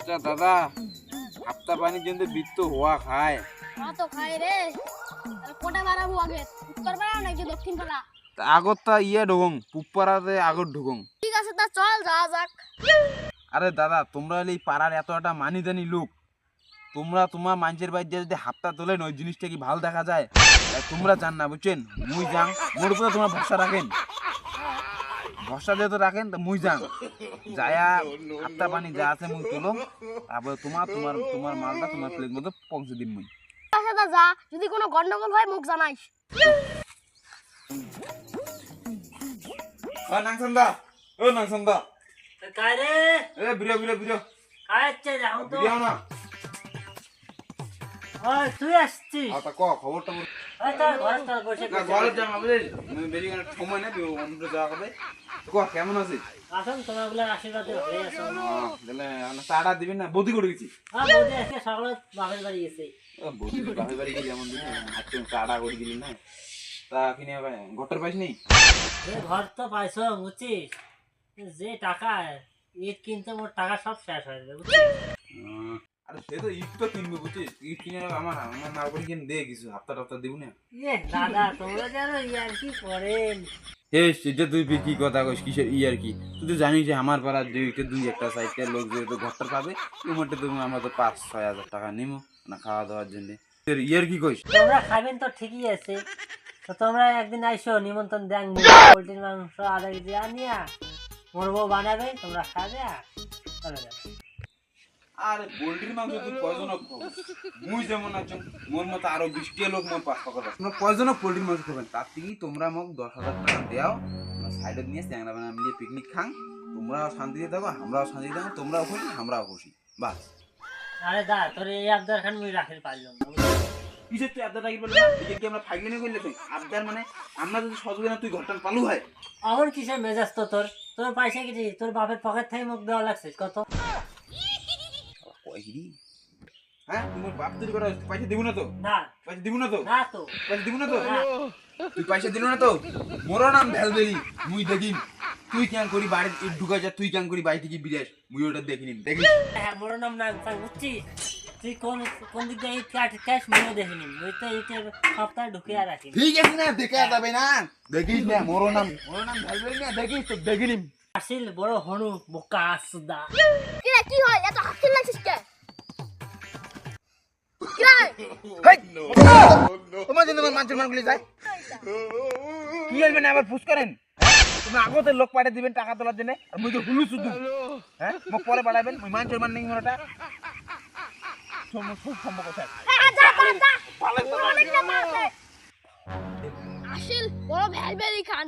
আচ্ছা দাদা হাপ্তা পানি কিন্তু বৃত্ত হওয়া খায়। মা তো খাই রে। তাহলে বাড়াবো আগে? উত্তর পাড়া নাকি দক্ষিণ পাড়া? আগত তা ইয়ে ঢুকং পুপারাতে আগত ঢুকং ঠিক আছে তা চল যাওয়া যাক। আরে দাদা তোমরা হলে এই পাড়ার এত একটা মানি জানি লোক। তোমরা তোমার মানুষের বাড়িতে যদি হাপ্তা তোলেন ওই জিনিসটা কি ভালো দেখা যায়? তোমরা জান না বুঝছেন? মুই যাং মোর উপরে তোমরা ভরসা রাখেন। বর্ষা যেহেতু রাখেন তো মুই যান যায়া হাতটা পানি যা আছে মুই তুলো তারপরে তোমার তোমার তোমার মালটা তোমার প্লেট মতো পৌঁছে দিম মুই। আচ্ছা, যা। যদি কোনো গন্ডগোল হয় মুখ জানাইস। ও নাংসন্দা ও নাংসন্দা কারে? এ বিরো বিরো বিরো। কাছে যাও তো। বিরো না। হ্যাঁ, তুই আসছিস। ক তো হ্যাঁ, নেই যাওয়া হবে। ক কেমন আছিস? আসুন না? করে হ্যাঁ, বাড়ি করে না? তা কিনে পাইস নেই? ঘর তো পাইছ বুঝছিস? যে টাকা ঈদ কিনতে টাকা সব শেষ হয়ে যাবে আরে সে তো ইট তো কিনবে বুঝছিস? ইট কিনে আমার আমার না করে কিনে দে কিছু দিব না। দাদা তোমরা জানো ইয়ার কি করেন? হে সেটা তুই কি কথা কইস কিসের ই আর কি? তুই তো জানিস যে আমার পাড়ার দুই একটা দুই একটা সাইডের লোক যেহেতু ঘরটা পাবে তুমি আমরা তো পাঁচ ছয় হাজার টাকা নিমো না খাওয়া দাওয়ার জন্য। ইয়ার কি কইস? তোমরা খাবেন তো ঠিকই আছে। তো তোমরা একদিন আইসো নিমন্ত্রণ দেন পোলট্রির মাংস কেজি আনিয়া মোর বউ বানাবে তোমরা খাবে আর চলে যাবে। আরে পোল্ট্রির মাংস তুই কয়জনক খাব মুই যেমন আছো মোর মতো আরও বিশটি লোক মোর পাঁচ টাকা তোমরা কয়জনক পোল্ট্রির মাংস খাবেন তার থেকেই তোমরা মোক দশ হাজার টাকা দেও। আমরা সাইডে নিয়ে চ্যাংরা বানা মিলিয়ে পিকনিক খাং। তোমরাও শান্তিতে থাকো আমরাও শান্তিতে থাকো তোমরাও খুশি আমরাও খুশি। বাস। আরে দা তোর এই আবদার খান মুই রাখির পারলাম কিসের তুই আবদার রাখি বললি না এদিকে কি আমরা ফাইগলিনি করলে তুই? আবদার মানে আমরা যদি সহযোগে না তুই ঘরটা পালু হয়। আমার কিসের মেজাজ তো তোর? তোর পয়সা কিছু তোর বাপের পকেট থেকে মুখ দেওয়া লাগছে কত? হ্যাঁ তোমার বাপ তৈরি করা পয়সা দিব না তো? না। পয়সা দিব না তো? না তো। পয়সা দিব না তো? তুই পয়সা দিল না তো? মোর নাম ভেলবেলি মুই দেখিম। তুই কেন করি বাড়ি ঢুকা যা তুই কেন করি বাড়ি থেকে বিদেশ? মুই ওটা দেখিনি দেখিস হ্যাঁ মোর নাম না তাই কোন কোন দিক দিয়ে কাট ক্যাশ দেখিনি তো সপ্তাহে ঢুকে আর ঠিক আছে না দেখে যাবে না। দেখিস না মোর নাম মোর নাম ভেলবেলি না দেখিস তো দেখিনি আসিল বড় হনু বোকা কি হয় এত হাসিল লাগছিস কে তোমার জন্য আমার মানুষের মানগুলি যায় কি হইবে আবার ফুস করেন। তুমি আগতে লোক পাঠিয়ে দিবেন টাকা তোলার জন্য আর মুই তো হুলু শুধু। হ্যাঁ? মোক পরে বাড়াবেন মুই মানুষের মান নেই সম্ভব যা অনেক না মারছে আসিল বড় ভ্যালভেলি খান।